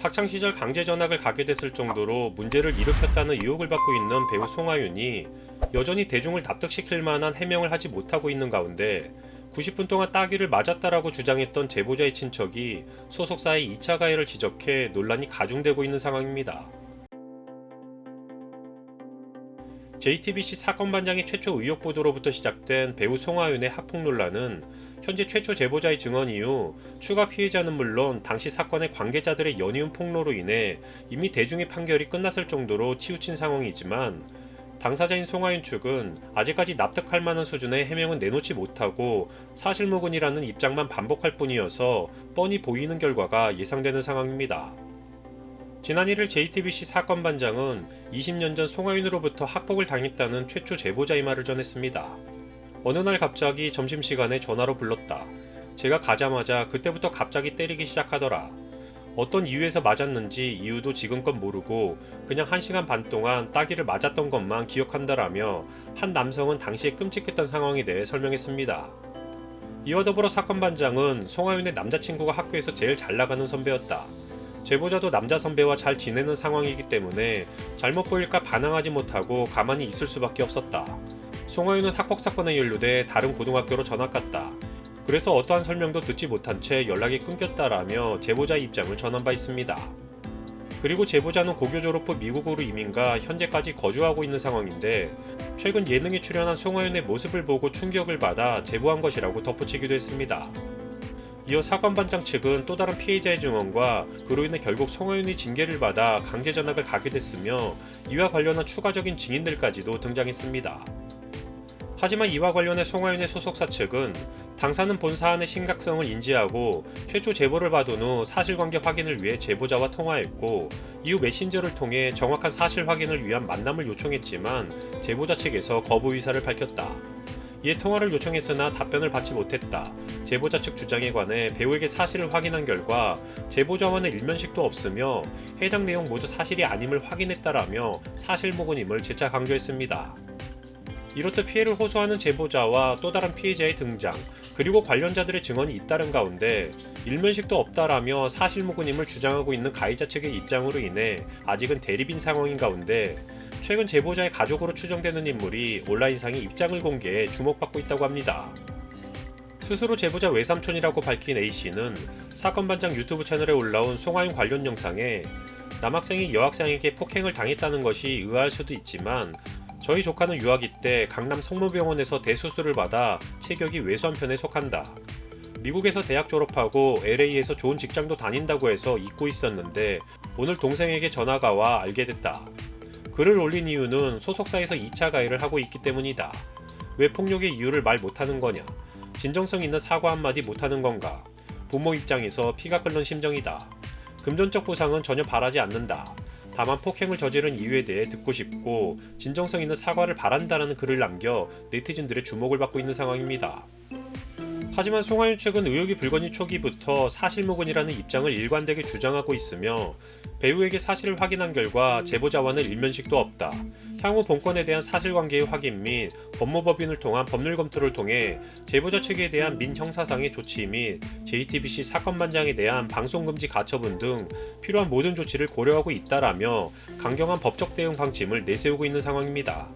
학창시절 강제 전학을 가게 됐을 정도로 문제를 일으켰다는 의혹을 받고 있는 배우 송하윤이 여전히 대중을 납득시킬 만한 해명을 하지 못하고 있는 가운데 90분 동안 따귀를 맞았다라고 주장했던 제보자의 친척이 소속사의 2차 가해를 지적해 논란이 가중되고 있는 상황입니다. JTBC 사건 반장의 최초 의혹 보도로부터 시작된 배우 송하윤의 학폭 논란은 현재 최초 제보자의 증언 이후 추가 피해자는 물론 당시 사건의 관계자들의 연이은 폭로로 인해 이미 대중의 판결이 끝났을 정도로 치우친 상황이지만 당사자인 송하윤 측은 아직까지 납득할 만한 수준의 해명은 내놓지 못하고 사실무근이라는 입장만 반복할 뿐이어서 뻔히 보이는 결과가 예상되는 상황입니다. 지난 1일 JTBC 사건 반장은 20년 전 송하윤으로부터 학폭을 당했다는 최초 제보자의 말을 전했습니다. 어느 날 갑자기 점심시간에 전화로 불렀다. 제가 가자마자 그때부터 갑자기 때리기 시작하더라. 어떤 이유에서 맞았는지 이유도 지금껏 모르고 그냥 1시간 반 동안 따기를 맞았던 것만 기억한다라며 한 남성은 당시에 끔찍했던 상황에 대해 설명했습니다. 이와 더불어 사건 반장은 송하윤의 남자친구가 학교에서 제일 잘 나가는 선배였다. 제보자도 남자 선배와 잘 지내는 상황이기 때문에 잘못 보일까 반항하지 못하고 가만히 있을 수밖에 없었다. 송하윤은 학폭 사건에 연루돼 다른 고등학교로 전학 갔다. 그래서 어떠한 설명도 듣지 못한 채 연락이 끊겼다라며 제보자의 입장을 전한 바 있습니다. 그리고 제보자는 고교 졸업 후 미국으로 이민가 현재까지 거주하고 있는 상황인데 최근 예능에 출연한 송하윤의 모습을 보고 충격을 받아 제보한 것이라고 덧붙이기도 했습니다. 이어 사건 반장 측은 또 다른 피해자의 증언과 그로 인해 결국 송하윤이 징계를 받아 강제 전학을 가게 됐으며 이와 관련한 추가적인 증인들까지도 등장했습니다. 하지만 이와 관련해 송하윤의 소속사 측은 당사는 본 사안의 심각성을 인지하고 최초 제보를 받은 후 사실관계 확인을 위해 제보자와 통화했고 이후 메신저를 통해 정확한 사실 확인을 위한 만남을 요청했지만 제보자 측에서 거부 의사를 밝혔다. 이에 통화를 요청했으나 답변을 받지 못했다. 제보자 측 주장에 관해 배우에게 사실을 확인한 결과 제보자와는 일면식도 없으며 해당 내용 모두 사실이 아님을 확인했다라며 사실무근임을 재차 강조했습니다. 이렇듯 피해를 호소하는 제보자와 또 다른 피해자의 등장, 그리고 관련자들의 증언이 잇따른 가운데 일면식도 없다라며 사실무근임을 주장하고 있는 가해자 측의 입장으로 인해 아직은 대립인 상황인 가운데 최근 제보자의 가족으로 추정되는 인물이 온라인상에 입장을 공개해 주목받고 있다고 합니다. 스스로 제보자 외삼촌이라고 밝힌 A씨는 사건 반장 유튜브 채널에 올라온 송하윤 관련 영상에 남학생이 여학생에게 폭행을 당했다는 것이 의아할 수도 있지만 저희 조카는 유아기 때 강남 성모병원에서 대수술을 받아 체격이 왜소한 편에 속한다. 미국에서 대학 졸업하고 LA에서 좋은 직장도 다닌다고 해서 잊고 있었는데 오늘 동생에게 전화가 와 알게 됐다. 글을 올린 이유는 소속사에서 2차 가해를 하고 있기 때문이다. 왜 폭력의 이유를 말 못하는 거냐? 진정성 있는 사과 한마디 못하는 건가? 부모 입장에서 피가 끓는 심정이다. 금전적 보상은 전혀 바라지 않는다. 다만 폭행을 저지른 이유에 대해 듣고 싶고 진정성 있는 사과를 바란다라는 글을 남겨 네티즌들의 주목을 받고 있는 상황입니다. 하지만 송하윤 측은 의혹이 불거진 초기부터 사실무근이라는 입장을 일관되게 주장하고 있으며 배우에게 사실을 확인한 결과 제보자와는 일면식도 없다. 향후 본건에 대한 사실관계의 확인 및 법무법인을 통한 법률 검토를 통해 제보자 측에 대한 민형사상의 조치 및 JTBC 사건 반장에 대한 방송금지 가처분 등 필요한 모든 조치를 고려하고 있다라며 강경한 법적 대응 방침을 내세우고 있는 상황입니다.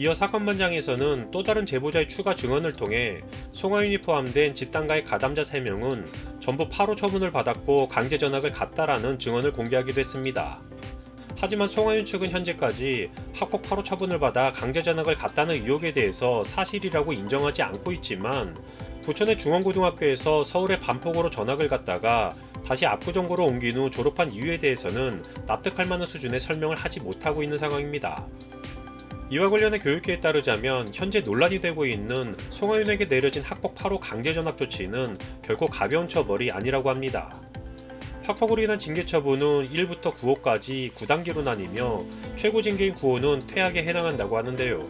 이어 사건 반장에서는 또 다른 제보자의 추가 증언을 통해 송하윤이 포함된 집단가의 가담자 3명은 전부 파로 처분을 받았고 강제 전학을 갔다라는 증언을 공개하기도 했습니다. 하지만 송하윤 측은 현재까지 학폭 파로 처분을 받아 강제 전학을 갔다는 의혹에 대해서 사실이라고 인정하지 않고 있지만 부천의 중원고등학교에서 서울의 반폭으로 전학을 갔다가 다시 압구정고로 옮긴 후 졸업한 이유에 대해서는 납득할 만한 수준의 설명을 하지 못하고 있는 상황입니다. 이와 관련해 교육계에 따르자면 현재 논란이 되고 있는 송하윤에게 내려진 학폭 8호 강제 전학 조치는 결코 가벼운 처벌이 아니라고 합니다. 학폭으로 인한 징계 처분은 1부터 9호까지 9단계로 나뉘며 최고 징계인 9호는 퇴학에 해당한다고 하는데요.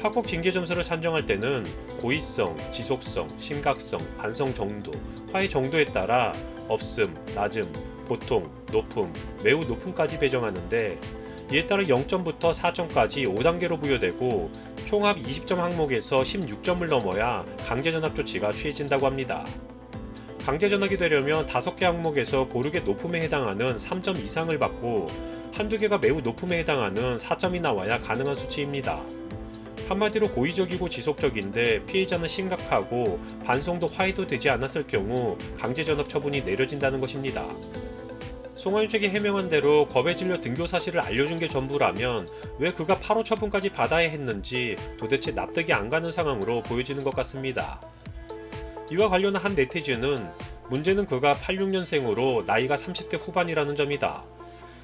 학폭 징계 점수를 산정할 때는 고의성, 지속성, 심각성, 반성 정도, 화해 정도에 따라 없음, 낮음, 보통, 높음, 매우 높음까지 배정하는데 이에 따라 0점부터 4점까지 5단계로 부여되고 총합 20점 항목에서 16점을 넘어야 강제 전학 조치가 취해진다고 합니다. 강제 전학이 되려면 5개 항목에서 고르게 높음에 해당하는 3점 이상을 받고 한두 개가 매우 높음에 해당하는 4점이 나와야 가능한 수치입니다. 한마디로 고의적이고 지속적인데 피해자는 심각하고 반송도 화해도 되지 않았을 경우 강제 전학 처분이 내려진다는 것입니다. 송하윤 측이 해명한 대로 겁에 질려 등교 사실을 알려준 게 전부라면 왜 그가 8호 처분까지 받아야 했는지 도대체 납득이 안 가는 상황으로 보여지는 것 같습니다. 이와 관련한 한 네티즌은 문제는 그가 86년생으로 나이가 30대 후반이라는 점이다.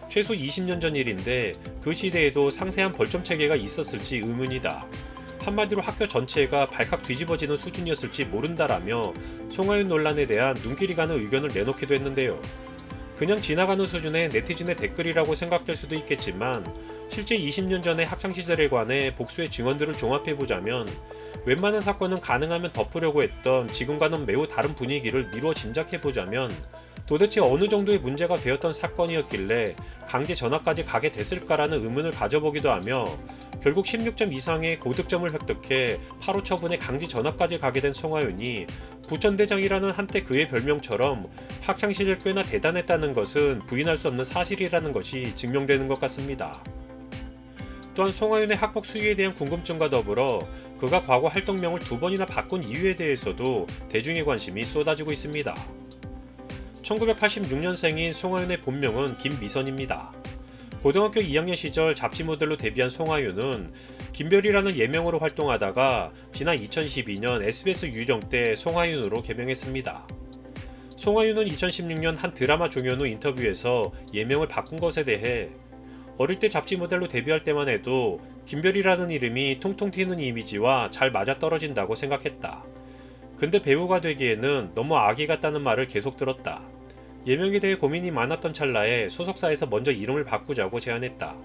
최소 20년 전 일인데 그 시대에도 상세한 벌점 체계가 있었을지 의문이다. 한마디로 학교 전체가 발칵 뒤집어지는 수준이었을지 모른다라며 송하윤 논란에 대한 눈길이 가는 의견을 내놓기도 했는데요. 그냥 지나가는 수준의 네티즌의 댓글이라고 생각될 수도 있겠지만 실제 20년 전의 학창시절에 관해 복수의 증언들을 종합해보자면 웬만한 사건은 가능하면 덮으려고 했던 지금과는 매우 다른 분위기를 미루어 짐작해보자면 도대체 어느 정도의 문제가 되었던 사건이었길래 강제 전학까지 가게 됐을까라는 의문을 가져보기도 하며 결국 16점 이상의 고득점을 획득해 8호 처분에 강제 전학까지 가게 된 송하윤이 부천대장이라는 한때 그의 별명처럼 학창시절 꽤나 대단했다는 것은 부인할 수 없는 사실이라는 것이 증명되는 것 같습니다. 또한 송하윤의 학폭 수위에 대한 궁금증과 더불어 그가 과거 활동명을 두 번이나 바꾼 이유에 대해서도 대중의 관심이 쏟아지고 있습니다. 1986년생인 송하윤의 본명은 김미선입니다. 고등학교 2학년 시절 잡지 모델로 데뷔한 송하윤은 김별이라는 예명으로 활동하다가 지난 2012년 SBS 유정 때 송하윤으로 개명했습니다. 송하윤은 2016년 한 드라마 종연 후 인터뷰에서 예명을 바꾼 것에 대해 어릴 때 잡지 모델로 데뷔할 때만 해도 김별이라는 이름이 통통 튀는 이미지와 잘 맞아떨어진다고 생각했다. 근데 배우가 되기에는 너무 아기 같다는 말을 계속 들었다. 예명에 대해 고민이 많았던 찰나에 소속사에서 먼저 이름을 바꾸자고 제안했다.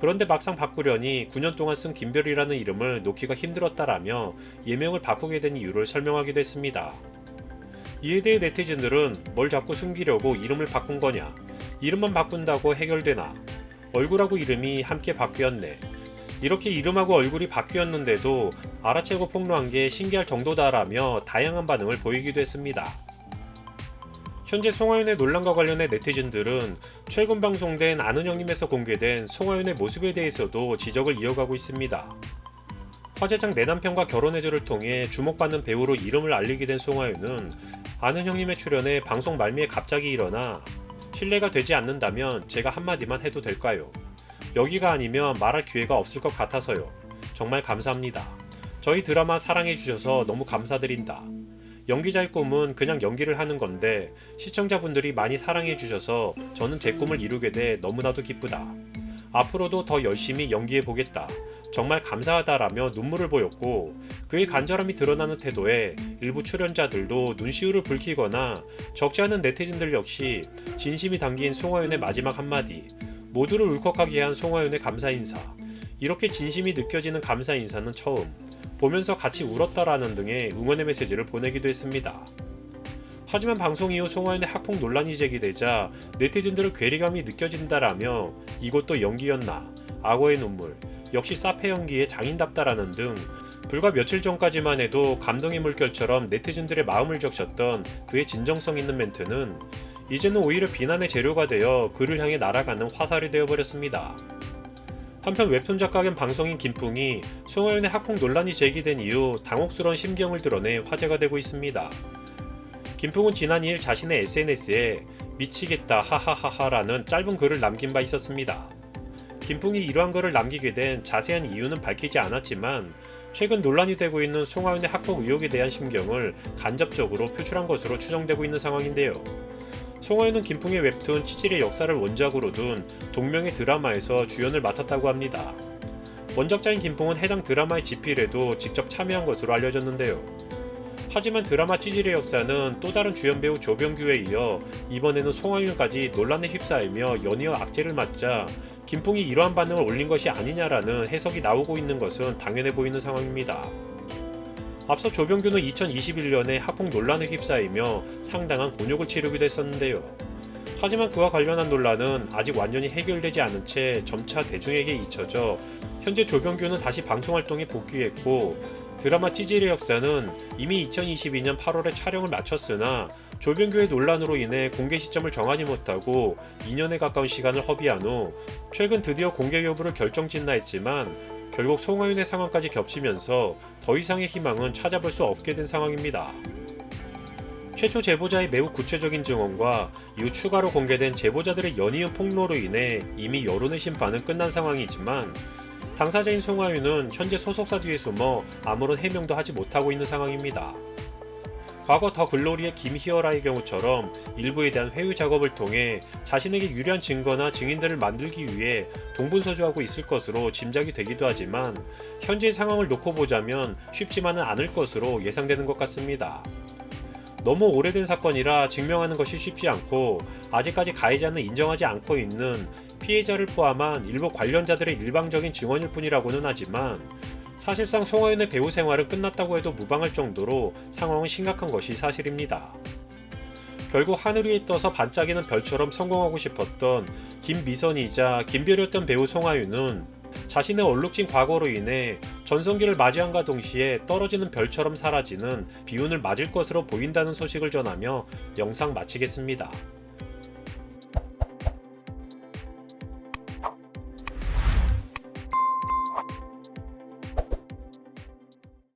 그런데 막상 바꾸려니 9년 동안 쓴 김별이라는 이름을 놓기가 힘들었다라며 예명을 바꾸게 된 이유를 설명하기도 했습니다. 이에 대해 네티즌들은 뭘 자꾸 숨기려고 이름을 바꾼 거냐? 이름만 바꾼다고 해결되나? 얼굴하고 이름이 함께 바뀌었네. 이렇게 이름하고 얼굴이 바뀌었는데도 알아채고 폭로한 게 신기할 정도다라며 다양한 반응을 보이기도 했습니다. 현재 송하윤의 논란과 관련해 네티즌들은 최근 방송된 아는 형님에서 공개된 송하윤의 모습에 대해서도 지적을 이어가고 있습니다. 화제장 내 남편과 결혼해줘를 통해 주목받는 배우로 이름을 알리게 된 송하윤은 아는 형님의 출연에 방송 말미에 갑자기 일어나 신뢰가 되지 않는다면 제가 한마디만 해도 될까요? 여기가 아니면 말할 기회가 없을 것 같아서요. 정말 감사합니다. 저희 드라마 사랑해주셔서 너무 감사드린다. 연기자의 꿈은 그냥 연기를 하는 건데 시청자분들이 많이 사랑해주셔서 저는 제 꿈을 이루게 돼 너무나도 기쁘다. 앞으로도 더 열심히 연기해 보겠다. 정말 감사하다라며 눈물을 보였고 그의 간절함이 드러나는 태도에 일부 출연자들도 눈시울을 붉히거나 적지 않은 네티즌들 역시 진심이 담긴 송하윤의 마지막 한마디 모두를 울컥하게 한 송하윤의 감사 인사 이렇게 진심이 느껴지는 감사 인사는 처음 보면서 같이 울었다라는 등의 응원의 메시지를 보내기도 했습니다. 하지만 방송 이후 송하윤의 학폭 논란이 제기되자 네티즌들은 괴리감이 느껴진다라며 이것도 연기였나 악어의 눈물 역시 사페 연기의 장인답다라는 등 불과 며칠 전까지만 해도 감동의 물결처럼 네티즌들의 마음을 적셨던 그의 진정성 있는 멘트는 이제는 오히려 비난의 재료가 되어 그를 향해 날아가는 화살이 되어버렸습니다. 한편 웹툰 작가 겸 방송인 김풍이 송하윤의 학폭 논란이 제기된 이후 당혹스러운 심경을 드러내 화제가 되고 있습니다. 김풍은 지난 2일 자신의 SNS에 미치겠다 하하하하라는 짧은 글을 남긴 바 있었습니다. 김풍이 이러한 글을 남기게 된 자세한 이유는 밝히지 않았지만 최근 논란이 되고 있는 송하윤의 학폭 의혹에 대한 심경을 간접적으로 표출한 것으로 추정되고 있는 상황인데요. 송하윤은 김풍의 웹툰 치질의 역사를 원작으로 둔 동명의 드라마에서 주연을 맡았다고 합니다. 원작자인 김풍은 해당 드라마의 집필에도 직접 참여한 것으로 알려졌는데요. 하지만 드라마 찌질의 역사는 또 다른 주연 배우 조병규에 이어 이번에는 송하윤까지 논란에 휩싸이며 연이어 악재를 맞자 김풍이 이러한 반응을 올린 것이 아니냐라는 해석이 나오고 있는 것은 당연해 보이는 상황입니다. 앞서 조병규는 2021년에 학폭 논란에 휩싸이며 상당한 곤욕을 치르기도 했었는데요. 하지만 그와 관련한 논란은 아직 완전히 해결되지 않은 채 점차 대중에게 잊혀져 현재 조병규는 다시 방송 활동에 복귀했고 드라마 찌질의 역사는 이미 2022년 8월에 촬영을 마쳤으나 조변교의 논란으로 인해 공개 시점을 정하지 못하고 2년에 가까운 시간을 허비한 후 최근 드디어 공개 여부를 결정짓나 했지만 결국 송하윤의 상황까지 겹치면서 더 이상의 희망은 찾아볼 수 없게 된 상황입니다. 최초 제보자의 매우 구체적인 증언과 이후 추가로 공개된 제보자들의 연이은 폭로로 인해 이미 여론의 심판은 끝난 상황이지만 당사자인 송하윤은 현재 소속사 뒤에 숨어 아무런 해명도 하지 못하고 있는 상황입니다. 과거 더 글로리의 김희어라의 경우처럼 일부에 대한 회유 작업을 통해 자신에게 유리한 증거나 증인들을 만들기 위해 동분서주하고 있을 것으로 짐작이 되기도 하지만 현재의 상황을 놓고 보자면 쉽지만은 않을 것으로 예상되는 것 같습니다. 너무 오래된 사건이라 증명하는 것이 쉽지 않고 아직까지 가해자는 인정하지 않고 있는 피해자를 포함한 일부 관련자들의 일방적인 증언일 뿐이라고는 하지만 사실상 송하윤의 배우 생활은 끝났다고 해도 무방할 정도로 상황은 심각한 것이 사실입니다. 결국 하늘 위에 떠서 반짝이는 별처럼 성공하고 싶었던 김미선이자 김별이었던 배우 송하윤은 자신의 얼룩진 과거로 인해 전성기를 맞이한과 동시에 떨어지는 별처럼 사라지는 비운을 맞을 것으로 보인다는 소식을 전하며 영상 마치겠습니다.